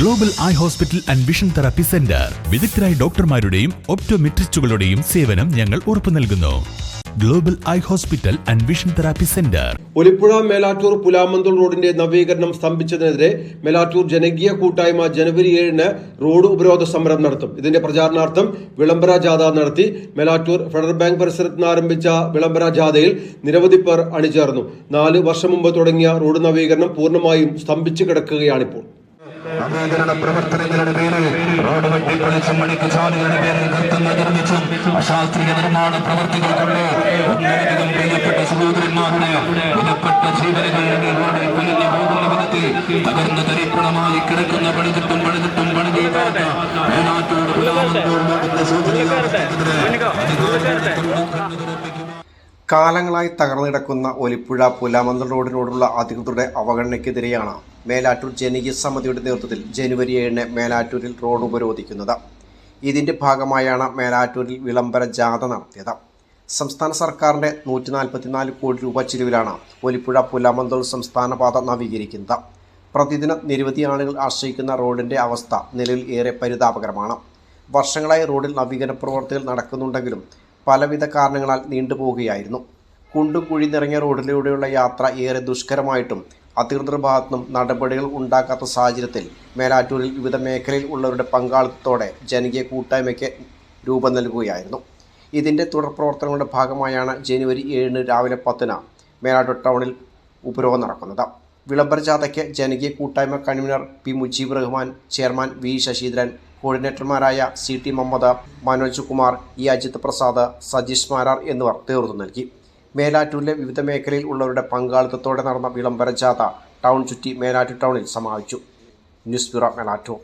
Global eye hospital and vision therapy centre വിദഗ്ധരായ ഡോക്ടർമാരുടെയും ഒപ്റ്റോമെട്രിസ്റ്റുകളുടെയും സേവനം ഞങ്ങൾ ഉറപ്പു നൽകുന്നു. Global eye hospital and vision therapy centre Olippuzha Melattur Pulamanthole റോഡിന്റെ നവീകരണം സ്തംഭിച്ചതിനെതിരെ മേലാറ്റൂർ ജനകീയ കൂട്ടായ്മ ജനുവരി ഏഴിന് റോഡ് ഉപരോധ സമരം നടത്തും. ഇതിന്റെ പ്രചാരണാർത്ഥം വിളംബര ജാഥ നടത്തി മേലാറ്റൂർ ഫെഡറൽ ബാങ്ക് പരിസരത്ത് ആരംഭിച്ച വിളംബര ജാഥയിൽ നിരവധി പേർ അണിചേർന്നു. നാല് വർഷം മുമ്പ് തുടങ്ങിയ റോഡ് നവീകരണം പൂർണമായും സ്തംഭിച്ചു കിടക്കുകയാണിപ്പോൾ. നവീകരണ പ്രവർത്തനങ്ങളുടെ പേരിൽ റോഡ് വെട്ടിപ്പൊളിച്ചും മണിക്ക് ചാലുകളുടെ പേരിൽ കൃത്യം നിർമ്മിച്ചും അശാസ്ത്രീയ നിർമ്മാണ പ്രവർത്തികൾ കൊണ്ട് ഒന്നിലധികം പ്രിയപ്പെട്ട സഹോദരന്മാരുടെ വിലപ്പെട്ട ജീവനുകളുടെ റോഡിൽ പൊലിഞ്ഞു പോകുന്ന വിധത്തിൽ തകർന്ന തരിപ്പണമായി കിടക്കുന്ന പണിതിട്ടും പണിതിട്ടും പണിതീരാത്ത മേലാറ്റൂർ പുലാമന്തൂർ റോഡിന്റെ സൂചനയാണെതിരെ കാലങ്ങളായി തകർന്നു കിടക്കുന്ന ഒലിപ്പുഴ പുലാമന്തൽ റോഡിനോടുള്ള അധികൃതരുടെ അവഗണനയ്ക്കെതിരെയാണ് മേലാറ്റൂർ ജനകീയ സമിതിയുടെ നേതൃത്വത്തിൽ ജനുവരി ഏഴിന് മേലാറ്റൂരിൽ റോഡ് ഉപരോധിക്കുന്നത്. ഇതിന്റെ ഭാഗമായാണ് മേലാറ്റൂരിൽ വിളംബര ജാഥ നടത്തിയത്. സംസ്ഥാന സർക്കാരിന്റെ നൂറ്റി നാൽപ്പത്തിനാല് കോടി രൂപ ചിലവിലാണ് ഒലിപ്പുഴ പുലാമന്തോൾ സംസ്ഥാന പാത നവീകരിക്കുന്നത്. പ്രതിദിനം നിരവധി ആളുകൾ ആശ്രയിക്കുന്ന റോഡിന്റെ അവസ്ഥ നിലവിൽ ഏറെ പരിതാപകരമാണ്. വർഷങ്ങളായി റോഡിൽ നവീകരണ പ്രവർത്തികൾ നടക്കുന്നുണ്ടെങ്കിലും പലവിധ കാരണങ്ങളാൽ നീണ്ടുപോവുകയായിരുന്നു. കുണ്ടും കുഴി നിറഞ്ഞ റോഡിലൂടെയുള്ള യാത്ര ഏറെ ദുഷ്കരമായിട്ടും അധികൃതർ ഭാഗത്തുനിന്നും നടപടികൾ ഉണ്ടാക്കാത്ത സാഹചര്യത്തിൽ മേലാറ്റൂരിൽ വിവിധ മേഖലയിൽ ഉള്ളവരുടെ പങ്കാളിത്തത്തോടെ ജനകീയ കൂട്ടായ്മയ്ക്ക് രൂപം നൽകുകയായിരുന്നു. ഇതിന്റെ തുടർ പ്രവർത്തനങ്ങളുടെ ഭാഗമായാണ് ജനുവരി ഏഴിന് രാവിലെ പത്തിന് മേലാറ്റൂർ ടൗണിൽ ഉപരോധം നടക്കുന്നത്. വിളംബര ജാഥയ്ക്ക് ജനകീയ കൂട്ടായ്മ convener P Mujeeb Rahman chairman V Saseendran കോർഡിനേറ്റർമാരായ C T Muhammad Manoj Kumar E Ajith Prasad Sajeesh Marar എന്നിവർ നേതൃത്വം നൽകി. മേലാറ്റൂരിലെ വിവിധ മേഖലയിൽ ഉള്ളവരുടെ പങ്കാളിത്തത്തോടെ നടന്ന വിളംബര ജാഥ ടൗൺ ചുറ്റി മേലാറ്റൂർ ടൗണിൽ സമാപിച്ചു. News bureau Melattur.